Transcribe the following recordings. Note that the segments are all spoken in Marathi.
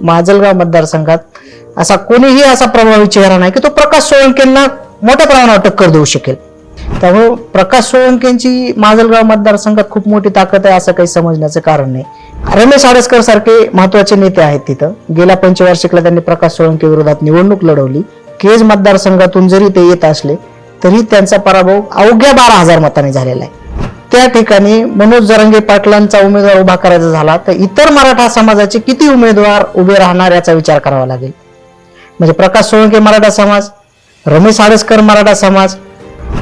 माजलगाव मतदारसंघात असा कोणीही असा प्रभावी चेहरा नाही की तो प्रकाश सोळंकेंना मोठ्या प्रमाणावर टक्कर देऊ शकेल. त्यामुळे प्रकाश सोळंकेंची माजलगाव मतदारसंघात खूप मोठी ताकद आहे असं काही समजण्याचं कारण नाही. रमेश आडसकर सारखे महत्त्वाचे नेते आहेत तिथं. गेल्या पंचवार्षिकला त्यांनी प्रकाश सोळंके विरोधात निवडणूक लढवली. केज मतदारसंघातून जरी ते येत असले तरी त्यांचा पराभव अवघ्या बारा हजार मताने झालेला आहे. त्या ठिकाणी मनोज जरांगे पाटलांचा उमेदवार उभा करायचा झाला तर इतर मराठा समाजाचे किती उमेदवार उभे राहणार याचा विचार करावा लागेल. म्हणजे प्रकाश सोळंके मराठा समाज रमेश आडसकर मराठा समाज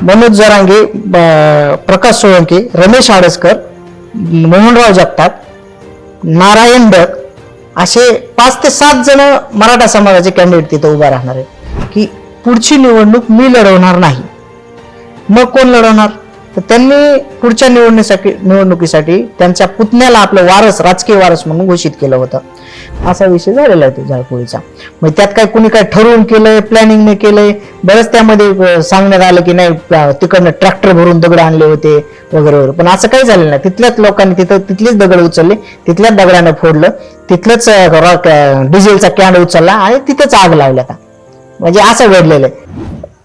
मनोज जरांगे ब- प्रकाश सोळंके रमेश आडसकर मोहनराव जगताप नारायण डक असे पाच ते सात जण मराठा समाजाचे कॅन्डिडेट तिथं उभा राहणार आहेत. की पुढची निवडणूक मी लढवणार नाही. मग कोण लढवणार? तर त्यांनी पुढच्या निवडणुकीसाठी निवडणुकीसाठी त्यांच्या पुतण्याला आपलं वारस राजकीय वारस म्हणून घोषित केलं होतं. असा विषय झालेला आहे तो जाळपोळीचा मग त्यात काय कुणी काय ठरवून केलंय प्लॅनिंगने केलंय? बरंच त्यामध्ये सांगण्यात आलं की नाही तिकडनं ट्रॅक्टर भरून दगड आणले होते वगैरे वगैरे. पण असं काही झालेलं नाही. तिथल्याच लोकांनी तिथं तिथलेच दगड उचलले तिथल्याच दगडानं फोडलं तिथलंच रॉक डिझेलचा कॅन उचलला आणि तिथंच आग लावल्या आता. म्हणजे असं घडलेलं आहे.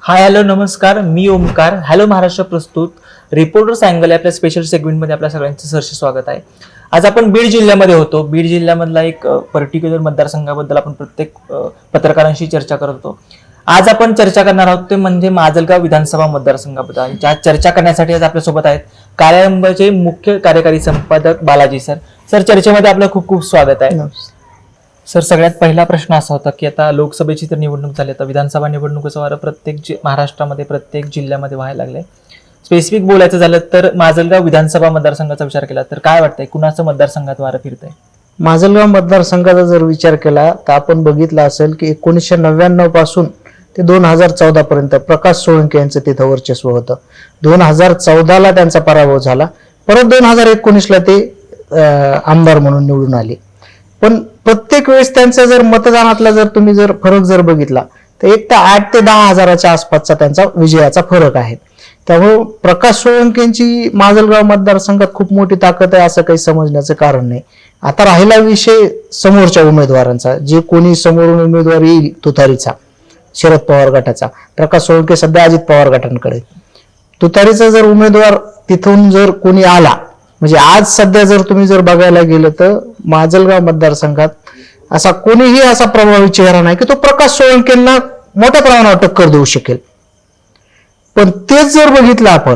हाय हॅलो नमस्कार. मी ओमकार. हॅलो महाराष्ट्र प्रस्तुत. रिपोर्टर्स अँगल आपल्या स्पेशल सेगमेंटमध्ये आपल्या सगळ्यांचं सहर्ष स्वागत आहे. आज आपण बीड जिल्ह्यामध्ये होतो. बीड जिल्ह्यामधला एक पर्टिक्युलर मतदारसंघाबद्दल आपण प्रत्येक पत्रकारांशी चर्चा करत होतो. आज आपण चर्चा करणार आहोत ते म्हणजे माजलगाव विधानसभा मतदारसंघाबद्दल. आणि ज्या चर्चा करण्यासाठी आज आपल्यासोबत आहेत कार्यालंबाचे मुख्य कार्यकारी संपादक बालाजी सर. सर चर्चेमध्ये आपलं खूप खूप स्वागत आहे. सर सगळ्यात पहिला प्रश्न असा होता की आता लोकसभेची तर निवडणूक झाली आता विधानसभा निवडणुकीचं वारं प्रत्येक महाराष्ट्रामध्ये प्रत्येक जिल्ह्यामध्ये व्हायला लागले स्पेसिफिक बोलायचं झालं तर माजलगाव विधानसभा मतदारसंघाचा विचार केला तर काय वाटतंय? कुणाचं मतदारसंघात वारं फिरतंय? माजलगाव मतदारसंघाचा जर विचार केला तर आपण बघितलं असेल की एकोणीसशे नव्याण्णवपासून ते दोन हजार चौदा पर्यंत प्रकाश सोळंके यांचं तिथं वर्चस्व होतं. दोन हजार चौदाला त्यांचा पराभव झाला. परत दोन हजार एकोणीसला ते आमदार म्हणून निवडून आले. पण प्रत्येक वेळेस त्यांचा जर मतदानातला जर तुम्ही जर फरक जर बघितला तर एक तर आठ ते दहा हजाराच्या आसपासचा त्यांचा विजयाचा फरक आहे. त्यामुळे प्रकाश सोळंकेंची माजलगाव मतदारसंघात खूप मोठी ताकद आहे असं काही समजण्याचं कारण नाही. आता राहिला विषय समोरच्या उमेदवारांचा. जे कोणी समोरून उमेदवार येईल तुतारीचा शरद पवार गटाचा. प्रकाश सोळंके सध्या अजित पवार गटांकडे तुतारीचा जर उमेदवार तिथून जर कोणी आला म्हणजे आज सध्या जर तुम्ही जर बघायला गेलं तर माजलगाव मतदारसंघात असा कोणीही असा प्रभावी चेहरा नाही की तो प्रकाश सोळंकेंना मोठ्या प्रमाणावर टक्कर देऊ शकेल. पण तेच जर बघितलं आपण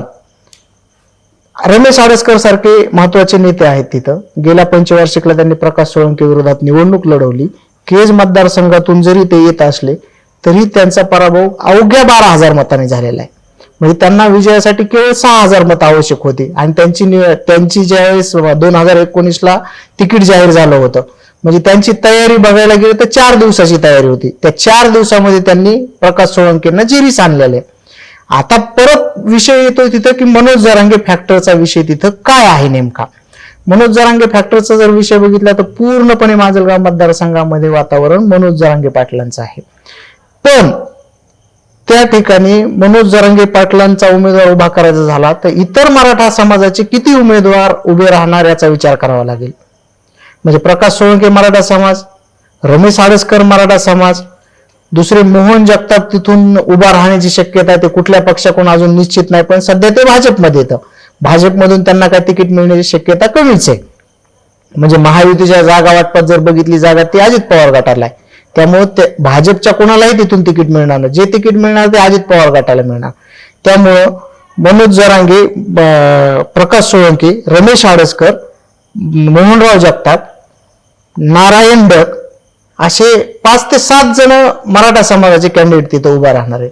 रमेश आडसकर सारखे महत्त्वाचे नेते आहेत तिथं. गेल्या पंचवार्षिकला त्यांनी प्रकाश सोळंके विरोधात निवडणूक लढवली. केज मतदारसंघातून जरी ते येत असले तरी त्यांचा पराभव अवघ्या बारा हजार मतांनी झालेला आहे. म्हणजे त्यांना विजयासाठी केवळ सहा हजार मत आवश्यक होती. आणि त्यांची नि- त्यांची ज्यावेळेस दोन हजार एकोणीसला तिकीट जाहीर झालं होतं म्हणजे त्यांची तयारी बघायला गेली तर चार दिवसाची तयारी होती. त्या चार दिवसामध्ये त्यांनी प्रकाश सोळंकेंना जिरीस आणलेले आता परत विषय येतो तिथं की मनोज जरांगे फॅक्टरचा विषय तिथं काय आहे नेमका? मनोज जरांगे फॅक्टरचा जर विषय बघितला तर पूर्णपणे माजलगाव मतदारसंघामध्ये वातावरण मनोज जरांगे पाटलांचं आहे. पण त्या ठिकाणी मनोज जरांगे पाटलांचा उमेदवार उभा करायचा झाला तर इतर मराठा समाजाचे किती उमेदवार उभे राहणार याचा विचार करावा लागेल. म्हणजे प्रकाश सोळंके मराठा समाज रमेश आडसकर मराठा समाज दुसरे मोहन जगताप तिथून उभा राहण्याची शक्यता आहे ते कुठल्या पक्षाकडून अजून निश्चित नाही पण सध्या ते भाजपमध्ये येतं. भाजपमधून त्यांना काय तिकीट मिळण्याची शक्यता कमीच आहे. म्हणजे महायुतीच्या जागा वाटपात जर बघितली जागा ती अजित पवार गटाला आहे. त्यामुळे ते भाजपच्या कोणालाही तिथून तिकीट मिळणार नाही. जे तिकीट मिळणार ते अजित पवार गटाला मिळणार. त्यामुळं मनोज जरांगे प्रकाश सोळंके रमेश आडसकर मोहनराव जगताप नारायण डक असे पाच ते सात जण मराठा समाजाचे कॅन्डिडेट तिथं उभा राहणार आहे.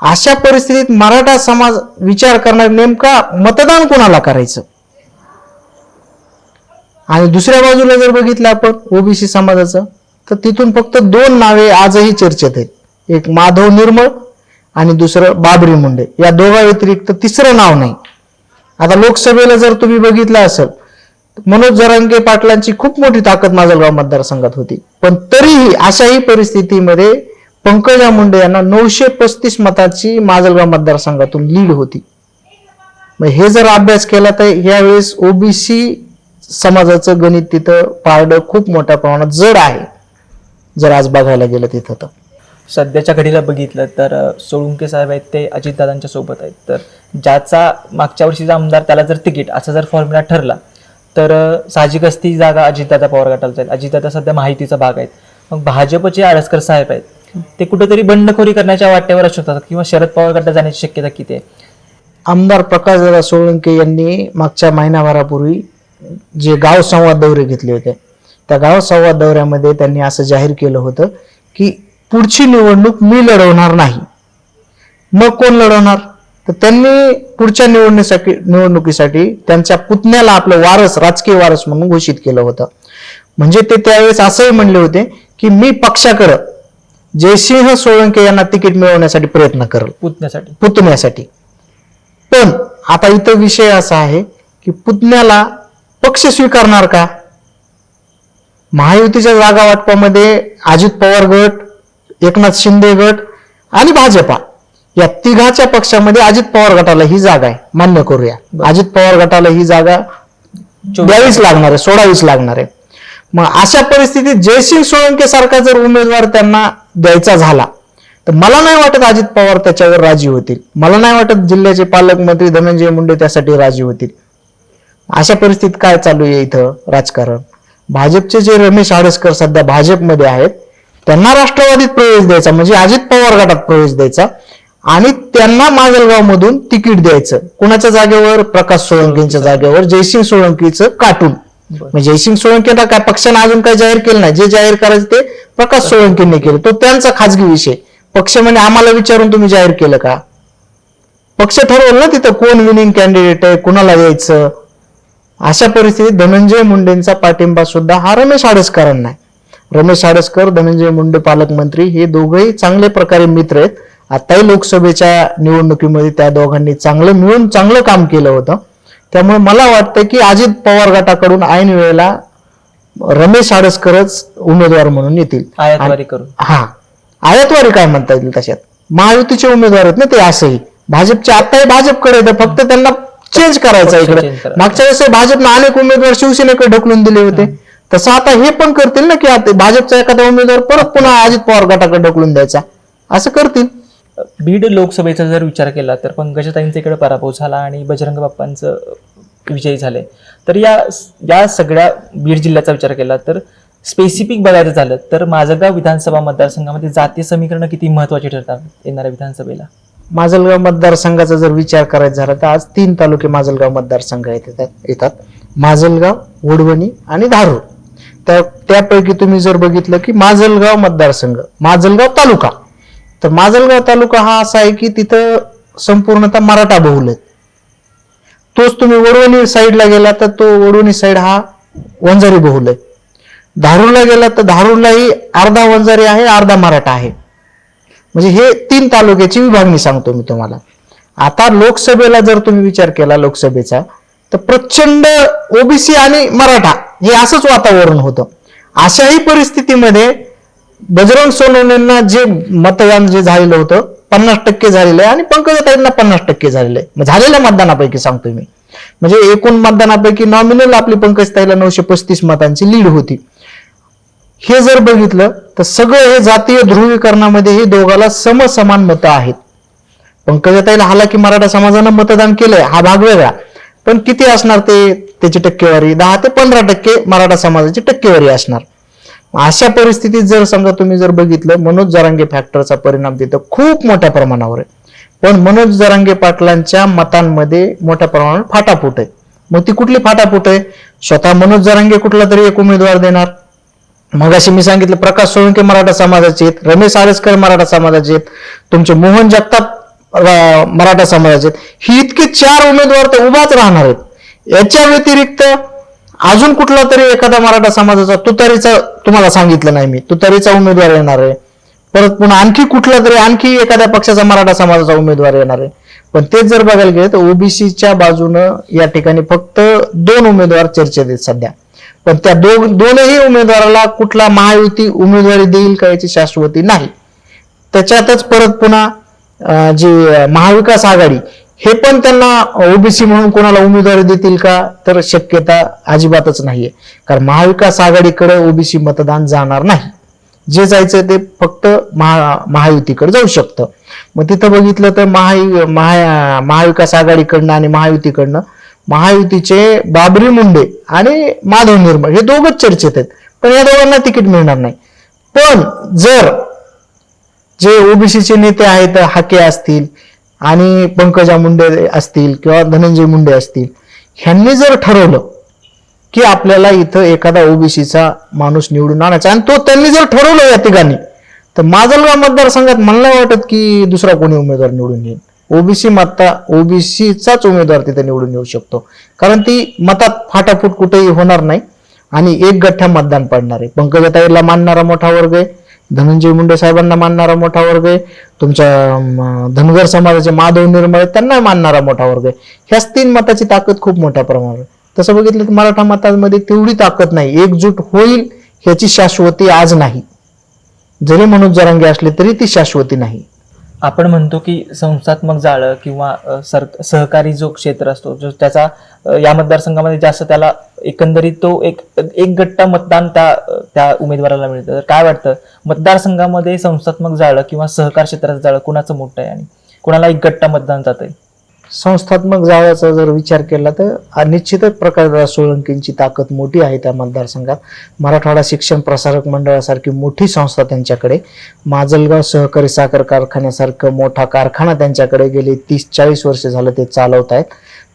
अशा परिस्थितीत मराठा समाज विचार करणार नेमका मतदान कोणाला करायचं? आणि दुसऱ्या बाजूला जर बघितलं आपण ओबीसी समाजाचं तर तिथून फक्त दोन नावे आजही चर्चेत आहेत. एक माधव निर्मळ आणि दुसरं बाबरी मुंडे. या दोघा व्यतिरिक्त तिसरं नाव नाही. आता लोकसभेला जर तुम्ही बघितलं असेल मनोज जरांगे पाटलांची खूप मोठी ताकद माजलगाव मतदारसंघात होती. पण तरीही अशाही परिस्थितीमध्ये पंकजा मुंडे यांना नऊशे पस्तीस मताची माजलगाव मतदारसंघातून लीड होती. मग हे जर अभ्यास केला तर यावेळेस ओबीसी समाजाचं गणित तिथं पारडं खूप मोठ्या प्रमाणात जड आहे जर आज बघायला गेलं तिथं तर. सध्याच्या घडीला बघितलं तर सोळुंके साहेब आहेत ते अजितदादांच्या सोबत आहेत. तर ज्याचा मागच्या वर्षीचा आमदार त्याला जर तिकीट असा जर फॉर्म्युला ठरला तर साहजिकच ती जागा अजितदादा पवार गटाला जाईल अजितदादा सध्या माहितीचा भाग आहेत. मग भाजपचे आळसकर साहेब आहेत. ते कुठेतरी बंडखोरी करण्याच्या वाट्यावर असू शकतात किंवा शरद पवार गटात जाण्याची शक्यता किती आहे? आमदार प्रकाशदादा सोळंके यांनी मागच्या महिनाभरापूर्वी जे गाव संवाद दौरे घेतले होते त्या गाव संवाद दौऱ्यामध्ये त्यांनी असं जाहीर केलं होतं की पुढची निवडणूक मी लढवणार नाही. मग कोण लढवणार? तर त्यांनी पुढच्या निवडणुकीसाठी निवडणुकीसाठी त्यांच्या पुतण्याला आपलं वारस राजकीय वारस म्हणून घोषित केलं होतं. म्हणजे ते त्यावेळेस असंही म्हणले होते की मी पक्षाकडं जयसिंह सोळंके यांना तिकीट मिळवण्यासाठी प्रयत्न करेल. पुतण्यासाठी. पुतण्यासाठी. पण आता इथं विषय असा आहे की पुतण्याला पक्ष स्वीकारणार का? महायुतीच्या जागा वाटपामध्ये अजित पवार गट एकनाथ शिंदे गट आणि भाजपा. या तिघाच्या पक्षामध्ये अजित पवार गटाला ही जागा आहे. मान्य करूया. अजित पवार गटाला ही जागा द्यावीच लागणार आहे सोडावीच लागणार आहे. मग अशा परिस्थितीत जयसिंग सोळंके सारखा जर उमेदवार त्यांना द्यायचा झाला तर मला नाही वाटत अजित पवार त्याच्यावर राजी होतील. मला नाही वाटत जिल्ह्याचे पालकमंत्री धनंजय मुंडे त्यासाठी राजी होतील. अशा परिस्थितीत काय चालू आहे इथं राजकारण? भाजपचे जे रमेश आडसकर सध्या भाजपमध्ये आहेत त्यांना राष्ट्रवादीत प्रवेश द्यायचा म्हणजे अजित पवार गटात प्रवेश द्यायचा. आणि त्यांना माजलगाव मधून तिकीट द्यायचं. कुणाच्या जागेवर? प्रकाश सोळंकेच्या जागेवर. जयसिंग सोळंकीचं काटून. म्हणजे जयसिंग सोळंकेला काय पक्षानं अजून काही जाहीर केलं नाही. जे जाहीर करायचं ते प्रकाश सोळंकेंनी केलं. तो त्यांचा खाजगी विषय. पक्ष म्हणजे आम्हाला विचारून तुम्ही जाहीर केलं का? पक्ष ठरवलं ना तिथं कोण विनिंग कॅन्डिडेट आहे कुणाला यायचं अशा परिस्थितीत धनंजय मुंडेंचा पाठिंबा सुद्धा हा रमेश आडसकरांना आहे. रमेश आडसकर धनंजय मुंडे पालकमंत्री हे दोघंही चांगले प्रकारे मित्र आहेत. आताही लोकसभेच्या निवडणुकीमध्ये त्या दोघांनी चांगलं मिळून चांगलं काम केलं होतं. त्यामुळे मला वाटतं की अजित पवार गटाकडून ऐन वेळेला रमेश आडसकरच उमेदवार म्हणून येतील. आयातवारी करून. हा. आयातवारी काय म्हणता येईल तशात? महायुतीचे उमेदवार आहेत ना ते असंही. भाजपचे आताही भाजपकडे आहेत फक्त त्यांना चेंज करायचं इकडे. मागच्या वेळेस भाजपनं अनेक उमेदवार शिवसेनेकडे ढकलून दिले होते. तसं आता हे पण करतील ना की आता भाजपचा एखादा उमेदवार परत पुन्हा अजित पवार गटाकडे ढकलून द्यायचा. असं करतील. बीड लोकसभेचा जर विचार केला तर पंकजाताईंचा इकडे पराभव झाला आणि बजरंग बाप्पांचं विजयी झाले. तर या या सगळ्या बीड जिल्ह्याचा विचार केला तर स्पेसिफिक बघायचं झालं तर माझलगाव विधानसभा मतदारसंघामध्ये जातीय समीकरण किती महत्त्वाचे ठरतात येणाऱ्या विधानसभेला? माजलगाव मतदारसंघाचा जर विचार करायचा झाला तर आज तीन तालुके माजलगाव मतदारसंघ येतात येतात. माजलगाव वडवणी आणि धारूर. त्या त्यापैकी तुम्ही जर बघितलं की माजलगाव मतदारसंघ माजलगाव तालुका. तर माजलगाव तालुका हा असा आहे की तिथं संपूर्णतः मराठा बहुल आहेत. तोच तुम्ही वडवणी साईडला गेला तर तो वडवणी साईड हा वंजारी बहुल आहे. धारूरला गेला तर धारूरलाही अर्धा वंजारी आहे अर्धा मराठा आहे. म्हणजे हे तीन तालुक्याची विभागणी सांगतो मी तुम्हाला. आता लोकसभेला जर तुम्ही विचार केला लोकसभेचा तर प्रचंड ओबीसी आणि मराठा हे असंच वातावरण होतं. अशाही परिस्थितीमध्ये बजरंग सोनवणेंना जे मतदान जे झालेलं होतं पन्नास टक्के झालेलं आहे आणि पंकजाताईंना पन्नास टक्के झालेलं आहे. झालेल्या मतदानापैकी सांगतोय मी. म्हणजे एकूण मतदानापैकी नॉमिनल आपली पंकजताईला नऊशे पस्तीस मतांची लीड होती. हे जर बघितलं तर सगळं हे जातीय ध्रुवीकरणामध्ये हे दोघाला समसमान मतं आहेत. पंकजाताईला हालाकी मराठा समाजानं मतदान केलंय हा भाग वेगळा. पण किती असणार ते? त्याची टक्केवारी दहा ते पंधरा टक्के मराठा समाजाची टक्केवारी असणार. अशा परिस्थितीत जर समजा तुम्ही जर बघितलं मनोज जरांगे फॅक्टरचा परिणाम तिथं खूप मोठ्या प्रमाणावर आहे. पण मनोज जरांगे पाटलांच्या मतांमध्ये मोठ्या प्रमाणावर फाटाफूट आहे. मग ती कुठली फाटाफूट आहे? स्वतः मनोज जरांगे कुठला तरी एक उमेदवार देणार. मग अशी मी सांगितलं प्रकाश सोळंके मराठा समाजाचे आहेत रमेश आळसकर मराठा समाजाचे आहेत तुमचे मोहन जगताप मराठा समाजाचे आहेत. ही इतके चार उमेदवार तर उभाच राहणार आहेत. याच्या व्यतिरिक्त अजून कुठला तरी एखादा मराठा समाजाचा तुतारीचा तुम्हाला सांगितलं नाही मी. तुतारीचा उमेदवार येणार आहे. परत पुन्हा आणखी कुठला तरी आणखी एखाद्या पक्षाचा मराठा समाजाचा उमेदवार येणार आहे. पण तेच जर बघायला गेलं तर ओबीसीच्या बाजूनं या ठिकाणी फक्त दोन उमेदवार चर्चेत आहेत सध्या. पण त्या दोन दोनही उमेदवाराला कुठला महायुती उमेदवारी देईल का याची शाश्वती नाही. त्याच्यातच परत पुन्हा जी महाविकास आघाडी हे पण त्यांना ओबीसी म्हणून कोणाला उमेदवारी देतील का? तर शक्यता अजिबातच नाहीये. कारण महाविकास आघाडीकडे ओबीसी मतदान जाणार नाही. जे जायचं ते फक्त महा महायुतीकडे जाऊ शकतं. मग तिथं बघितलं तर महायु महा महाविकास आघाडीकडनं आणि महायुतीकडनं महायुतीचे बाबरी मुंडे आणि माधव निर्मळ हे दोघंच चर्चेत आहेत. पण या दोघांना तिकीट मिळणार नाही. पण जर जे ओबीसीचे नेते आहेत हाके असतील आणि पंकजा मुंडे असतील किंवा धनंजय मुंडे असतील ह्यांनी जर ठरवलं की आपल्याला इथं एखादा ओबीसीचा माणूस निवडून आणायचा आणि तो त्यांनी जर ठरवलं या तिघांनी तर माजलगाव मतदारसंघात मला वाटत की दुसरा कोणी उमेदवार निवडून येईल. ओबीसी मता ओबीसीचाच उमेदवार तिथे निवडून येऊ शकतो. कारण ती मतात फाटाफूट कुठेही होणार नाही आणि एक गठ्ठा मतदान पडणार आहे. पंकजाताईला मानणारा मोठा वर्ग आहे. धनंजय मुंडे साहेबांना मानणारा मोठा वर्ग आहे. तुमच्या धनगर समाजाचे माधव निर्मळे त्यांना मानणारा मोठा वर्ग आहे. ह्याच तीन मताची ताकद खूप मोठ्या प्रमाणावर आहे. तसं बघितलं तर मराठा मतांमध्ये तेवढी ताकद नाही. एकजूट होईल ह्याची शाश्वती आज नाही. जरी मनोज जरांगे असले तरी ती शाश्वती नाही. आपण म्हणतो की संस्थात्मक जाळं किंवा सर सहकारी जो क्षेत्र असतो जो त्याचा या मतदारसंघामध्ये जास्त त्याला एकंदरीत तो एक एक गट्टा मतदान त्या त्या उमेदवाराला मिळतं. तर काय वाटतं? मतदारसंघामध्ये संस्थात्मक जाळं किंवा सहकार क्षेत्राचं जाळं कुणाचं मोठं आहे आणि कुणाला एक गट्टा मतदान जात आहे संस्थात्मक जाळ्याचा जर विचार केला तर निश्चितच प्रकाश सोळंकींची ताकद मोठी आहे त्या मतदारसंघात. मराठवाडा शिक्षण प्रसारक मंडळासारखी मोठी संस्था त्यांच्याकडे. माजलगाव सहकारी साखर कारखान्यासारखं मोठा कारखाना त्यांच्याकडे गेले तीस चाळीस वर्ष झालं ते चालवत आहेत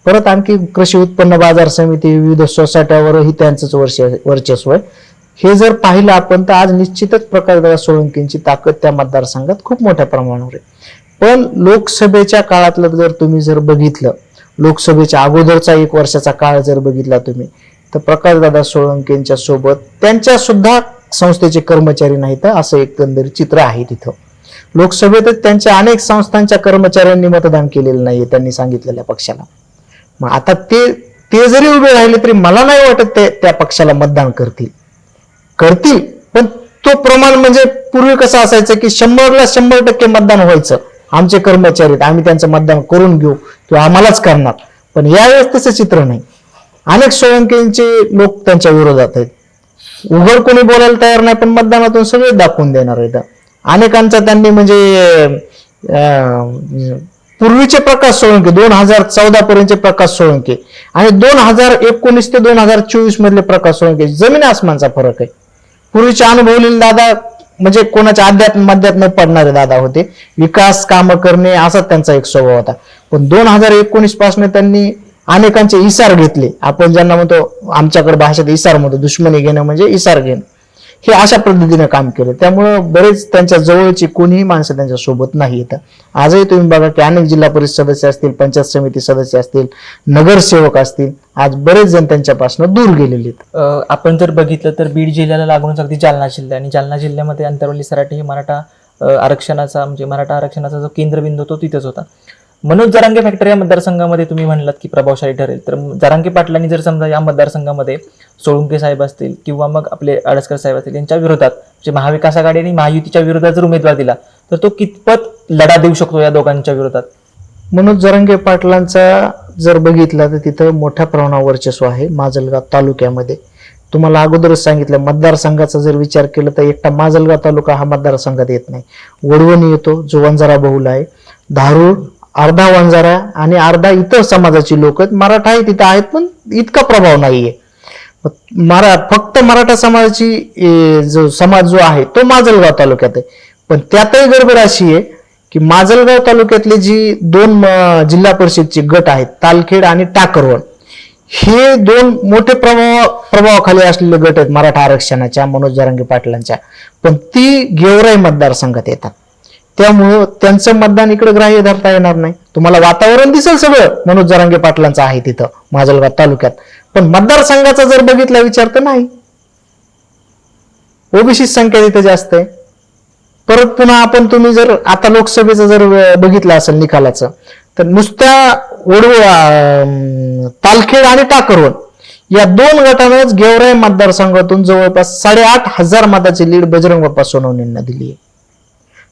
परत आणखी कृषी उत्पन्न बाजार समिती विविध सोसायट्यावरही त्यांचंच वर्ष वर्चस्व आहे. हे जर पाहिलं आपण तर आज निश्चितच प्रकाशदादा सोळंकींची ताकद त्या मतदारसंघात खूप मोठ्या प्रमाणावर आहे. पण लोकसभेच्या काळातलं जर तुम्ही जर बघितलं लोकसभेच्या अगोदरचा एक वर्षाचा काळ जर बघितला तुम्ही तर प्रकाशदादा सोळंकेंच्या सोबत त्यांच्या सुद्धा संस्थेचे कर्मचारी नाहीत असं एकंदरीत चित्र आहे तिथं. लोकसभेतच त्यांच्या अनेक संस्थांच्या कर्मचाऱ्यांनी मतदान केलेलं नाहीये त्यांनी सांगितलेल्या पक्षाला. मग आता ते ते जरी उभे राहिले तरी मला नाही वाटत ते त्या पक्षाला मतदान करतील. करतील पण तो प्रमाण म्हणजे पूर्वी कसं असायचं की शंभरला शंभर टक्के मतदान व्हायचं. आमचे कर्मचारी आहेत, आम्ही त्यांचं मतदान करून घेऊ किंवा आम्हालाच करणार. पण यावेळेस तसं चित्र नाही. अनेक सोयंकींचे लोक त्यांच्या विरोधात आहेत. उघड कोणी बोलायला तयार नाही पण मतदानातून सगळे दाखवून देणार आहेत. अनेकांचा त्यांनी म्हणजे पूर्वीचे प्रकाश सोळंके दोन हजार चौदा पर्यंतचे प्रकाश सोळंके. आणि दोन हजार एकोणीस ते दोन हजार चोवीस मधले प्रकाश सोळंके. जमीन आसमानचा फरक आहे. पूर्वीचे अनुभवलेले दादा म्हणजे कोणाच्या अध्यात्म मध्यात न पडणारे दादा होते. विकास कामं करणे असा त्यांचा एक स्वभाव होता. पण दोन हजार एकोणीसपासून त्यांनी अनेकांचे इसार घेतले. आपण ज्यांना म्हणतो आमच्याकडे भाषेत इसार म्हणतो दुश्मनी घेणं म्हणजे इसार घेणं. हे अशा पद्धतीने काम केलं. त्यामुळं बरेच त्यांच्या जवळची कोणीही माणसं त्यांच्यासोबत नाही येतात आजही तुम्ही बघा की अनेक जिल्हा परिषद सदस्य असतील पंचायत समिती सदस्य असतील नगरसेवक असतील आज बरेच जण त्यांच्यापासून दूर गेलेले आहेत. आपण जर बघितलं तर बीड जिल्ह्याला लागूनच अगदी जालना जिल्हा आणि जालना जिल्ह्यामध्ये अंतरवली सराटे हे मराठा आरक्षणाचा म्हणजे मराठा आरक्षणाचा जो केंद्रबिंदू तो तिथंच होता. मनोज जरांगे फॅक्टरी या मतदारसंघामध्ये तुम्ही म्हणलात की प्रभावशाली ठरेल. तर जरांगे पाटलांनी जर समजा या मतदारसंघामध्ये सोळुंके साहेब असतील किंवा मग आपले आडसकर साहेब असतील यांच्या विरोधात म्हणजे महाविकास आघाडी आणि महायुतीच्या विरोधात जर उमेदवार दिला तर तो कितपत लढा देऊ शकतो या दोघांच्या विरोधात? मनोज जरांगे पाटलांचा जर बघितला तर तिथं मोठ्या प्रमाणावर वर्चस्व आहे माजलगाव तालुक्यामध्ये. तुम्हाला अगोदरच सांगितलं मतदारसंघाचा जर विचार केला तर एकटा माजलगाव तालुका हा मतदारसंघात येत नाही. वडवणी येतो जो वंजारा बहुल आहे. धारूळ अर्धा वंजारा आणि अर्धा इतर समाजाची लोक आहेत. मराठा आहे तिथं आहेत पण इतका प्रभाव नाहीये. मरा फक्त मराठा समाजाची जो समाज जो आहे तो माजलगाव तालुक्यात आहे. पण त्यातही गडबड अशी आहे की माजलगाव तालुक्यातले जी दोन जिल्हा परिषदचे गट आहेत तालखेड आणि टाकरवण हे दोन मोठे प्रभाव प्रभावाखाली असलेले गट आहेत मराठा आरक्षणाच्या मनोज जरांगे पाटलांच्या. पण ती गेवराई मतदारसंघात येतात. त्यामुळं त्यांचं मतदान इकडे ग्राह्य धरता येणार नाही. तुम्हाला वातावरण दिसेल सगळं मनोज जरांगे पाटलांचं आहे तिथं माजलगाव तालुक्यात. पण मतदारसंघाचा जर बघितला विचार तर नाही. ओबीसी संख्या तिथे जास्त आहे. परत पुन्हा आपण तुम्ही जर आता लोकसभेचं जर बघितलं असेल निकालाचं तर नुसत्या ओढव तालखेड आणि टाकरवण या दोन गटानंच गेवराई मतदारसंघातून जवळपास साडेआठ हजार मताची लीड बजरंग बाप्पा सोनवणेंना दिली आहे.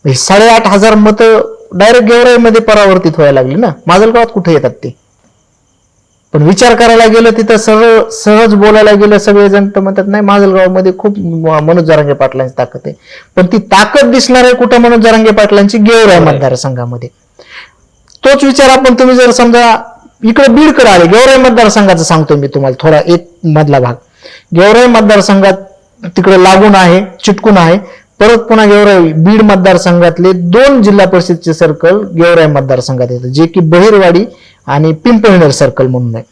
म्हणजे साडेआठ हजार मतं डायरेक्ट गेवराईमध्ये परावर्तित व्हायला लागली ना. माजलगावात कुठे येतात ते? पण विचार करायला गेलं तिथं सरळ सहज बोलायला गेलं सगळेजण तर म्हणतात नाही माजलगावमध्ये खूप मनोज जरांगे पाटलांची ताकद आहे. पण ती ताकद दिसणार आहे कुठं मनोज जरांगे पाटलांची गेवराई मतदारसंघामध्ये? तोच विचार आपण तुम्ही जर समजा इकडे बीडकडे आले गेवराई मतदारसंघाचं सांगतो मी तुम्हाला थोडा एक मधला भाग. गेवराई मतदारसंघात तिकडे लागून आहे चिटकून आहे परत पुन्हा गेवराई बीड मतदारसंघातले दोन जिल्हा परिषदचे सर्कल गेवराई मतदारसंघात येतात जे की बहिरवाडी आणि पिंपळनेर सर्कल म्हणून आहे.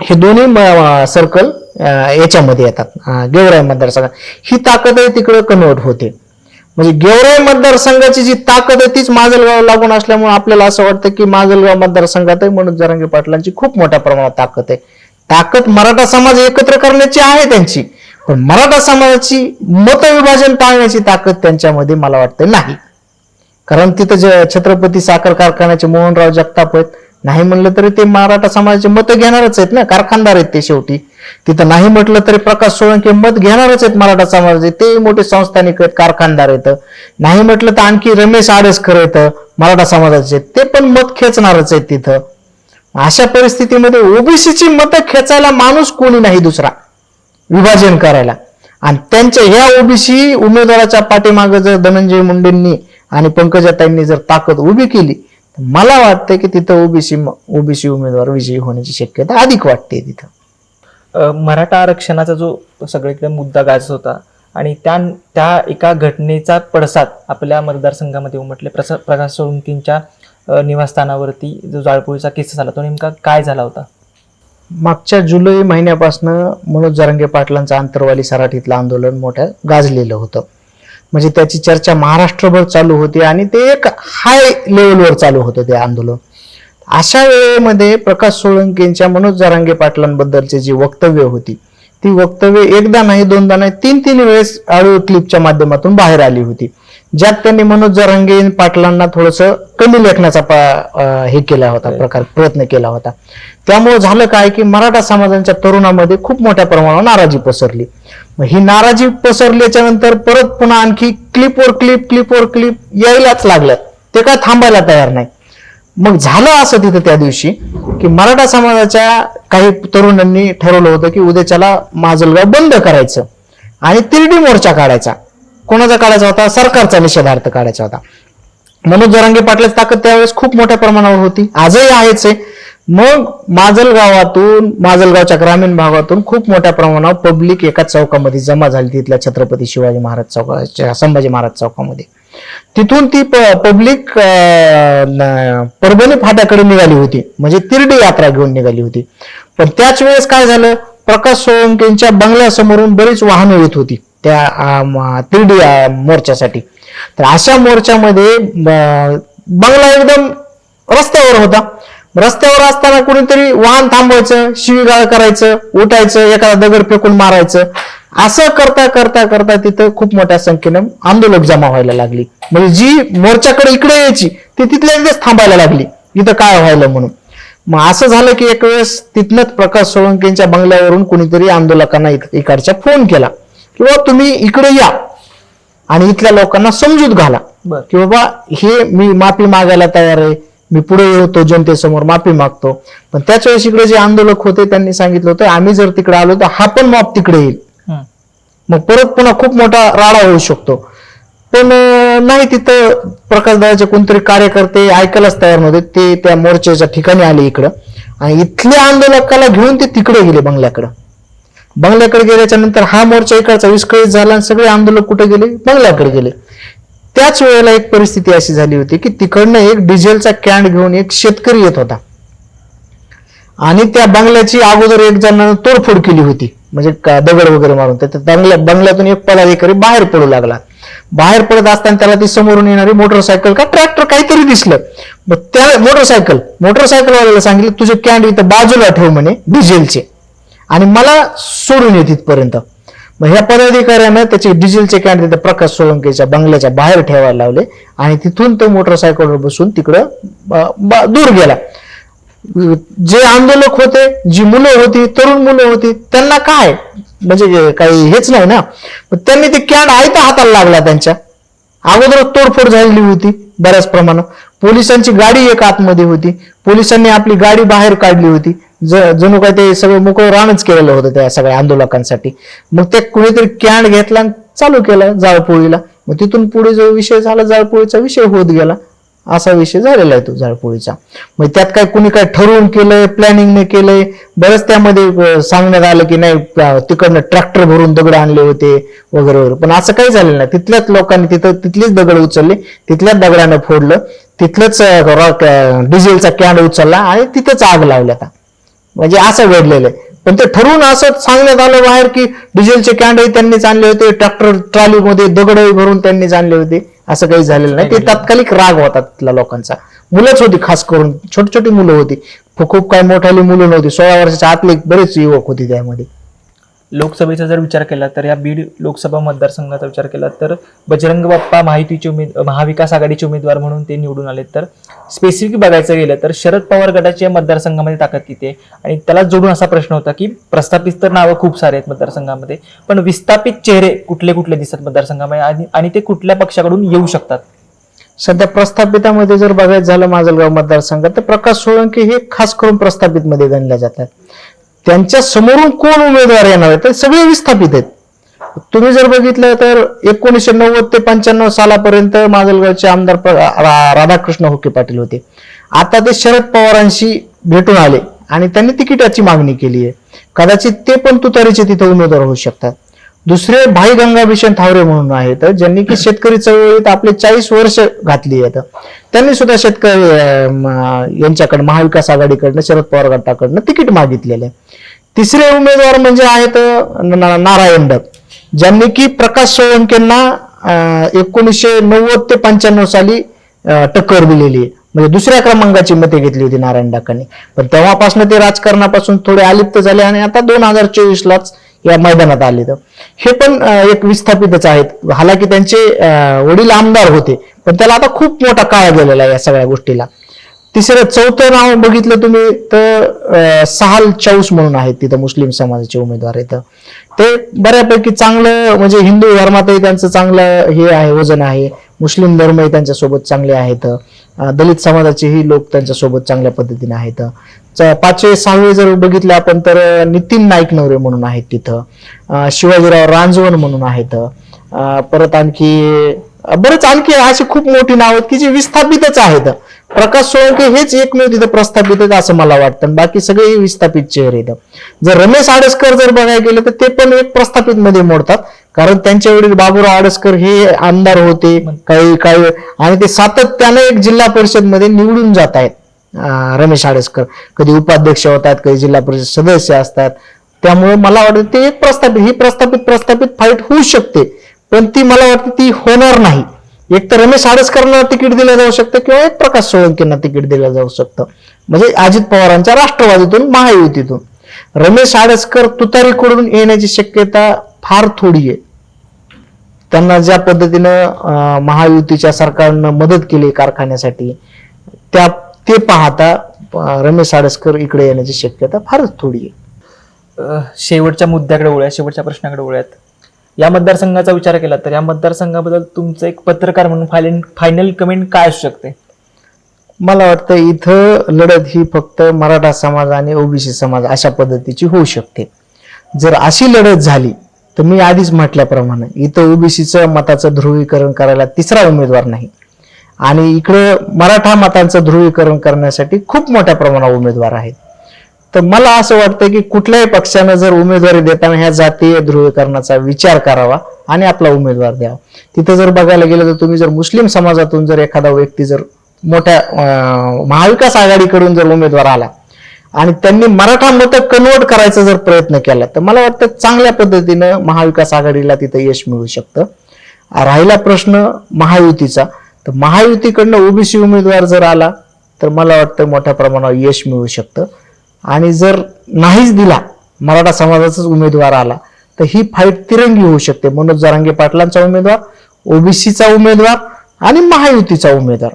हे दोन्ही सर्कल याच्यामध्ये येतात गेवराई मतदारसंघात. ही ताकद आहे तिकडे कन्वर्ट होते. म्हणजे गेवराई मतदारसंघाची जी ताकद आहे तीच माजलगाव लागून असल्यामुळे आपल्याला असं वाटतं की माजलगाव मतदारसंघात आहे म्हणून जरांगे पाटलांची खूप मोठ्या प्रमाणात ताकद आहे. ताकद मराठा समाज एकत्र करण्याची आहे त्यांची. पण मराठा समाजाची मतविभाजन टाळण्याची ताकद त्यांच्यामध्ये मला वाटतं नाही. कारण तिथं जे छत्रपती साखर कारखान्याचे मोहनराव जगताप आहेत नाही म्हणलं तरी ते मराठा समाजाचे मतं घेणारच आहेत ना कारखानदार आहेत ते शेवटी. तिथं नाही म्हटलं तरी प्रकाश सोळंके मत घेणारच आहेत मराठा समाजाचे ते मोठे संस्थानिक आहेत कारखानदार आहेत. नाही म्हटलं तर आणखी रमेश आडसकर आहेत मराठा समाजाचे ते पण मत खेचणारच आहेत तिथं. अशा परिस्थितीमध्ये ओबीसीची मतं खेचायला माणूस कोणी नाही दुसरा. विभाजन करायला. आणि त्यांच्या ह्या ओबीसी उमेदवाराच्या पाठीमागे जर धनंजय मुंडेंनी आणि पंकजाताईंनी जर ताकद उभी केली तर मला वाटतं की तिथं ओबीसी ओबीसी उमेदवार विजयी होण्याची शक्यता अधिक वाटते तिथं. मराठा आरक्षणाचा जो सगळीकडे मुद्दा गाजत होता आणि त्या त्या एका घटनेचा पडसाद आपल्या मतदारसंघामध्ये उमटले प्रसा प्रकाश सोळंकींच्या निवासस्थानावरती जो जाळपोळीचा किस्सा झाला तो नेमका काय झाला होता? मागच्या जुलै महिन्यापासून मनोज जरांगे पाटलांचं आंतरवाली सराठीतलं आंदोलन मोठ्या गाजलेलं होतं. म्हणजे त्याची चर्चा महाराष्ट्रभर चालू होती आणि ते एक हाय लेवलवर चालू होतं ते आंदोलन. अशा वेळेमध्ये प्रकाश सोळंकेंच्या मनोज जरांगे पाटलांबद्दलचे जी वक्तव्य होती ती वक्तव्य एकदा नाही दोनदा नाही तीन तीन वेळेस ऑडिओ क्लिपच्या माध्यमातून बाहेर आली होती. ज्यात त्यांनी मनोज जरांगे पाटलांना थोडस कमी लेखण्याचा हे केला होता प्रकार प्रयत्न केला होता. त्यामुळे झालं काय की मराठा समाजाच्या तरुणामध्ये खूप मोठ्या प्रमाणावर नाराजी पसरली. ही नाराजी पसरल्याच्या नंतर परत पुन्हा आणखी क्लिपवर क्लिप क्लिपवर क्लिप यायलाच लागलं ते काय थांबायला तयार नाही. मग झालं असं तिथं त्या दिवशी की मराठा समाजाच्या काही तरुणांनी ठरवलं होतं की उद्याच्याला माजलगाव बंद करायचं आणि तिरडी मोर्चा काढायचा. कोणाचा काढायचा होता? सरकारचा निषेधार्थ काढायचा होता. मनोज जरांगे पाटलाची ताकद त्यावेळेस खूप मोठ्या प्रमाणावर होती. आजही आहेच आहे. मग माजलगावातून माजलगावच्या ग्रामीण भागातून खूप मोठ्या प्रमाणावर पब्लिक एका चौकामध्ये जमा झाली तिथल्या छत्रपती शिवाजी महाराज चौकाच्या संभाजी महाराज चौकामध्ये. तिथून ती पब्लिक परभणी फाट्याकडे निघाली होती. म्हणजे तिरडी यात्रा घेऊन निघाली होती. पण त्याच वेळेस काय झालं? प्रकाश सोळंकेंच्या बंगल्यासमोरून बरीच वाहनं येत होती त्या तिरडी मोर्चासाठी. तर अशा मोर्चामध्ये बंगला एकदम रस्त्यावर होता. रस्त्यावर असताना कुणीतरी वाहन थांबवायचं शिवीगाळ करायचं उठायचं एखादा दगड फेकून मारायचं. असं करता करता करता तिथं खूप मोठ्या संख्येनं आंदोलक जमा व्हायला लागली. म्हणजे जी मोर्चाकडे इकडे यायची ती तिथल्या इथेच थांबायला लागली. इथं काय व्हायला म्हणून. मग असं झालं की एक वेळेस तिथनच प्रकाश सोळंकेंच्या बंगल्यावरून कुणीतरी आंदोलकांना इक- इकडच्या फोन केला. की बाबा तुम्ही इकडे या. आणि इथल्या लोकांना समजूत घाला. की बाबा हे मी माफी मागायला तयार आहे. मी पुढे येतो जनतेसमोर माफी मागतो. पण त्याच वेळेस इकडे जे आंदोलक होते त्यांनी सांगितलं होतं आम्ही जर तिकडे आलो तर हा पण मॉप तिकडे येईल. मग परत पुन्हा खूप मोठा राडा होऊ शकतो. पण नाही तिथं प्रकाशदाचे कोणतरी कार्यकर्ते ऐकायलाच तयार नव्हते. ते त्या मोर्चाच्या ठिकाणी आले इकडं. आणि इथल्या आंदोलकाला घेऊन ते तिकडे गेले बंगल्याकडं. बंगल्याकडे गेल्याच्यानंतर हा मोर्चा इकडचा विस्कळीत झाला आणि सगळे आंदोलक कुठे गेले? बंगल्याकडे गेले. त्याच वेळेला एक परिस्थिती अशी झाली होती की तिकडनं एक डिझेलचा कॅन घेऊन एक शेतकरी येत होता. आणि त्या बंगल्याची अगोदर एक जणांना तोडफोड केली होती. म्हणजे का- दगड वगैरे मारून तर बंगल्या बंगल्यातून एक पदाधिकारी बाहेर पडू लागला. बाहेर पडत असताना त्याला ती समोरून येणारी मोटरसायकल का ट्रॅक्टर काहीतरी दिसलं. मग त्या मोटरसायकल मोटरसायकलवाल्याला सांगितलं तुझे कॅन्ड इथं बाजूला ठेव म्हणे डिझेलचे आणि मला सोडून ये तिथपर्यंत. मग ह्या पदाधिकाऱ्यानं त्याचे डिझेलचे कॅन्ड तिथं प्रकाश सोलंकेच्या बंगल्याच्या बाहेर ठेवायला लावले आणि तिथून तो मोटरसायकलवर बसून तिकडं दूर गेला. जे आंदोलक होते जी मुलं होती तरुण मुलं होती त्यांना काय? म्हणजे काही हेच नाही ना. त्यांनी ते कॅन आयता हाताला लागला त्यांच्या. अगोदर तोडफोड झालेली होती बऱ्याच प्रमाणात. पोलिसांची गाडी एक आतमध्ये होती. पोलिसांनी आपली गाडी बाहेर काढली होती. ज- जणू काय ते सगळं मोकळं रानच केलेलं होतं त्या सगळ्या आंदोलकांसाठी. मग ते कुणीतरी कॅन घेतला आणि चालू केलं जाळपोळीला. मग तिथून पुढे जो विषय झाला जाळपोळीचा विषय होत गेला. असा विषय झालेला आहे तो जाळपोळीचा मग त्यात काय कुणी काय ठरवून केलंय प्लॅनिंगने केलंय? बरंच त्यामध्ये सांगण्यात आलं की नाही तिकडनं ट्रॅक्टर भरून दगड आणले होते वगैरे वगैरे. पण असं काही झालेलं नाही. तिथल्याच लोकांनी तिथं तिथलीच दगड उचलले तिथल्याच दगडानं फोडलं तिथलंच रॉक डिझेलचा कॅन उचलला आणि तिथंच आग लावली आता. म्हणजे असं घडलेलं आहे. पण ते ठरवून असं सांगण्यात आलं बाहेर की डिझेलचे कॅन्डही त्यांनीच आणले होते ट्रॅक्टर ट्रॉलीमध्ये दगडही भरून त्यांनीच आणले होते. असं काही झालेलं नाही. ते तात्कालिक राग होता तिथल्या लोकांचा. मुलंच होती खास करून. छोटी छोटी मुलं होती. खूप काही मोठाली मुलं नव्हती. सोळा वर्षाच्या आतले बरेच युवक होते त्यामध्ये. लोकसभेचा जर विचार केला तर या बीड लोकसभा मतदारसंघाचा विचार केला तर बजरंग बाप्पा माहितीचे उमेद महाविकास आघाडीचे उमेदवार म्हणून ते निवडून आले तर स्पेसिफिक बघायचं गेलं तर शरद पवार गटाची या मतदारसंघामध्ये ताकद किती आहे? आणि त्याला जोडून असा प्रश्न होता की प्रस्थापित तर नावं खूप सारे आहेत मतदारसंघामध्ये पण विस्थापित चेहरे कुठले कुठले दिसतात मतदारसंघामध्ये आणि आणि ते कुठल्या पक्षाकडून येऊ शकतात? सध्या प्रस्थापितामध्ये जर बघायचं झालं माजलगाव मतदारसंघात तर प्रकाश सोळंके हे खास करून प्रस्थापितमध्ये गणल्या जातात. त्यांच्या समोरून कोण उमेदवार येणार आहे? तर सगळे विस्थापित आहेत. तुम्ही जर बघितलं तर एकोणीसशे नव्वद ते पंच्याण्णव सालापर्यंत माजलगावचे आमदार प- रा- राधाकृष्ण होके पाटील होते. आता ते शरद पवारांशी भेटून आले आणि त्यांनी तिकिटाची मागणी केली आहे. कदाचित ते पण तुतारीचे तिथे उमेदवार होऊ शकतात. दुसरे भाई गंगाभीषण थावरे म्हणून आहेत ज्यांनी की शेतकरी चळवळीत आपले चाळीस वर्ष घातली आहेत. त्यांनी सुद्धा शेतकरी यांच्याकडे महाविकास आघाडीकडनं शरद पवार गटाकडनं तिकीट मागितलेलं आहे. तिसरे उमेदवार म्हणजे आहेत नारायण डक ज्यांनी की प्रकाश सोळंकेंना एकोणीसशे नव्वद ते पंच्याण्णव साली टक्कर दिलेली आहे. म्हणजे दुसऱ्या क्रमांकाची मते घेतली होती नारायण डाकांनी पण तेव्हापासून ते राजकारणापासून थोडे अलिप्त झाले आणि आता दोन हजार चोवीसलाच या मैदानात आले तर. हे पण एक विस्थापितच आहेत. हालाकी त्यांचे वडील आमदार होते पण त्याला आता खूप मोठा काळ गेलेला आहे या सगळ्या गोष्टीला. तिसरं चौथं नाव बघितलं तुम्ही तर सहाल चौस म्हणून आहेत तिथं मुस्लिम समाजाचे उमेदवार आहेत. ते बऱ्यापैकी चांगलं म्हणजे हिंदू धर्मातही त्यांचं चांगलं हे आहे वजन आहे. मुस्लिम धर्मही त्यांच्यासोबत चांगले आहेत. दलित समाजाचेही लोक त्यांच्यासोबत चांगल्या पद्धतीने आहेत. पाचवे सहावे जर बघितले आपण तर नितीन नाईक नवरे म्हणून आहेत तिथं. शिवाजीराव रांजवन म्हणून आहेत. परत आणखी बरंच बरेच आणखी अशी खूप मोठी नाव आहेत की जी विस्थापितच आहेत. प्रकाश सोळंके हेच एकमेव तिथं प्रस्थापित आहेत असं मला वाटतं. बाकी सगळे विस्थापित चेहरे आहेत. जर रमेश आडसकर जर बघायला गेलं तर ते पण एक प्रस्थापित मध्ये मोडतात. कारण त्यांच्या वडील बाबूराव आडसकर हे आमदार होते. काही काही आणि ते सातत्याने एक जिल्हा परिषदमध्ये निवडून जात आहेत. रमेश आडसकर. कधी उपाध्यक्ष होतात कधी जिल्हा परिषद सदस्य असतात. त्यामुळे मला वाटतं ते एक प्रस्थापित ही प्रस्थापित प्रस्थापित फाईट होऊ शकते. पण ती मला वाटतं ती होणार नाही. एक तर रमेश आडसकरांना तिकीट दिलं जाऊ शकतं किंवा एक प्रकाश सोळंकेंना तिकीट दिलं जाऊ शकतं. म्हणजे अजित पवारांच्या राष्ट्रवादीतून महायुतीतून. रमेश आडसकर तुतारीकडून येण्याची शक्यता फार थोडी आहे. त्यांना ज्या पद्धतीनं महायुतीच्या सरकारनं मदत केली कारखान्यासाठी त्या ते पाहता रमेश आडसकर इकडे येण्याची शक्यता फारच थोडी आहे. शेवटच्या मुद्द्याकडे वळूया शेवटच्या प्रश्नाकडे वळूयात. या मतदारसंघाचा विचार केला तर या मतदारसंघाबद्दल तुमचं एक पत्रकार म्हणून फायनल फायनल कमेंट काय असू शकते? मला वाटतं इथं लढत ही फक्त मराठा समाज आणि ओबीसी समाज अशा पद्धतीची होऊ शकते. जर अशी लढत झाली तर मी आधीच म्हटल्याप्रमाणे इथं ओबीसीचं मताचं ध्रुवीकरण करायला तिसरा उमेदवार नाही. आणि इकडं मराठा मतांचं ध्रुवीकरण करण्यासाठी खूप मोठ्या प्रमाणावर उमेदवार आहेत. तर मला असं वाटतं की कुठल्याही पक्षानं जर उमेदवारी देताना ह्या जातीय ध्रुवीकरणाचा विचार करावा आणि आपला उमेदवार द्यावा. तिथं जर बघायला गेलं तर तुम्ही जर मुस्लिम समाजातून जर एखादा व्यक्ती जर मोठ्या महाविकास आघाडीकडून जर उमेदवार आला आणि त्यांनी मराठा मतं कन्वर्ट करायचा जर प्रयत्न केला तर मला वाटतं चांगल्या पद्धतीनं महाविकास आघाडीला तिथं यश मिळू शकतं. राहिला प्रश्न महायुतीचा. तर महायुतीकडनं ओबीसी उमेदवार जर आला तर मला वाटतं मोठ्या प्रमाणावर यश मिळू शकतं. आणि जर नाहीच दिला मराठा समाजाचाच उमेदवार आला तर ही फाईट तिरंगी होऊ शकते. मनोज जरांगे पाटलांचा उमेदवार ओबीसीचा उमेदवार आणि महायुतीचा उमेदवार.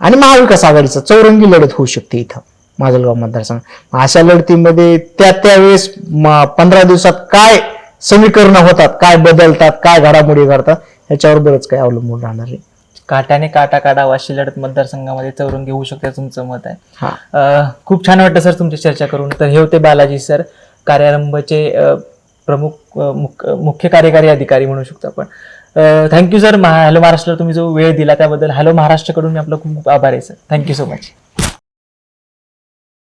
आणि महाविकास आघाडीचा चौरंगी लढत होऊ शकते इथं माजलगाव मतदारसंघ. अशा लढतीमध्ये त्या त्यावेळेस म- पंधरा दिवसात काय समीकरणं होतात काय बदलतात काय घडामोडी घडतात याच्यावर बरंच काही अवलंबून राहणार आहे. काट्याने काटा काढा वाशी लढत मतदारसंघामध्ये चौरून घेऊ शकते तुमचं मत आहे. हा. अ, खूप छान वाटतं सर तुमची चर्चा करून. तर हे होते बालाजी सर कार्यारंभचे अ, प्रमुख अ, मुख- मुख्य कार्यकारी अधिकारी म्हणू शकतो आपण. थँक्यू सर हॅलो महाराष्ट्र तुम्ही जो वेळ दिला त्याबद्दल हॅलो महाराष्ट्रकडून मी आपलं खूप खूप आभार आहे सर थँक्यू सो मच